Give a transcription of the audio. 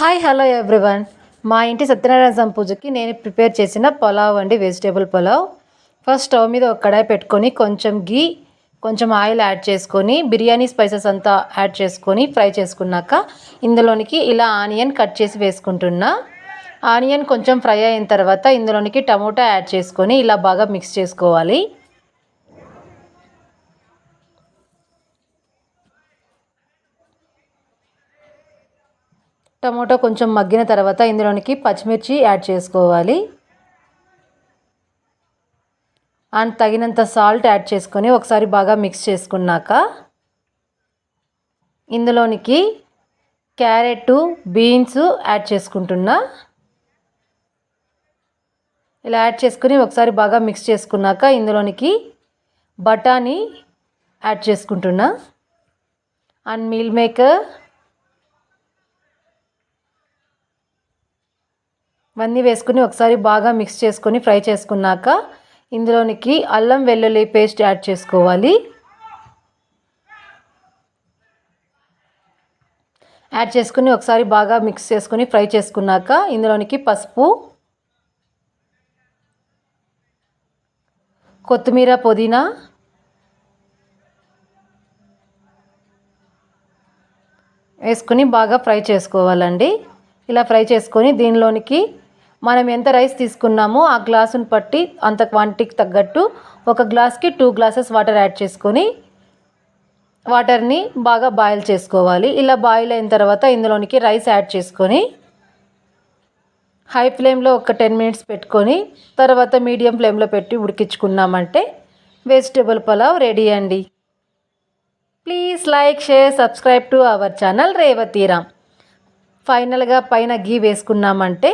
Hi hello everyone మా ఇంటి సత్యనారాయణ స్వామి పూజకి నేను ప్రిపేర్ చేసిన పులావ్ అండి వెజిటేబుల్ పులావ్. ఫస్ట్ స్టవ్ మీద ఒక కడాయి పెట్టుకొని కొంచెం గీ కొంచెం ఆయిల్ యాడ్ చేసుకొని బిర్యానీ స్పైసెస్ అంతా యాడ్ చేసుకొని ఫ్రై చేసుకున్నాక ఇందులోనికి ఇలా ఆనియన్ కట్ చేసి వేసుకుంటున్నా. ఆనియన్ కొంచెం ఫ్రై అయిన తర్వాత ఇందులోనికి టమోటా యాడ్ చేసుకొని ఇలా బాగా మిక్స్ చేసుకోవాలి. టమోటో కొంచెం మగ్గిన తర్వాత ఇందులోనికి పచ్చిమిర్చి యాడ్ చేసుకోవాలి. అండ్ తగినంత సాల్ట్ యాడ్ చేసుకొని ఒకసారి బాగా మిక్స్ చేసుకున్నాక ఇందులోనికి క్యారెట్ బీన్స్ యాడ్ చేసుకుంటున్నా. ఇలా యాడ్ చేసుకుని ఒకసారి బాగా మిక్స్ చేసుకున్నాక ఇందులోనికి బఠానీ యాడ్ చేసుకుంటున్నా. అండ్ మీల్ మేకర్ ఇవన్నీ వేసుకుని ఒకసారి బాగా మిక్స్ చేసుకొని ఫ్రై చేసుకున్నాక ఇందులోనికి అల్లం వెల్లుల్లి పేస్ట్ యాడ్ చేసుకోవాలి. యాడ్ చేసుకుని ఒకసారి బాగా మిక్స్ చేసుకుని ఫ్రై చేసుకున్నాక ఇందులోనికి పసుపు కొత్తిమీర పుదీనా వేసుకుని బాగా ఫ్రై చేసుకోవాలండి. ఇలా ఫ్రై చేసుకొని దీనిలోనికి మనం ఎంత రైస్ తీసుకున్నామో ఆ గ్లాసుని పట్టి అంత క్వాంటిటీకి తగ్గట్టు ఒక గ్లాస్కి టూ గ్లాసెస్ వాటర్ యాడ్ చేసుకొని వాటర్ని బాగా బాయిల్ చేసుకోవాలి. ఇలా బాయిల్ అయిన తర్వాత ఇందులోనికి రైస్ యాడ్ చేసుకొని హై ఫ్లేమ్లో ఒక టెన్ మినిట్స్ పెట్టుకొని తర్వాత మీడియం ఫ్లేమ్లో పెట్టి ఉడికించుకున్నామంటే వెజిటేబుల్ పులావ్ రెడీ అండి. Please like share subscribe to our channel Revathiram. ఫైనల్గా పైన గీ వేసుకున్నామంటే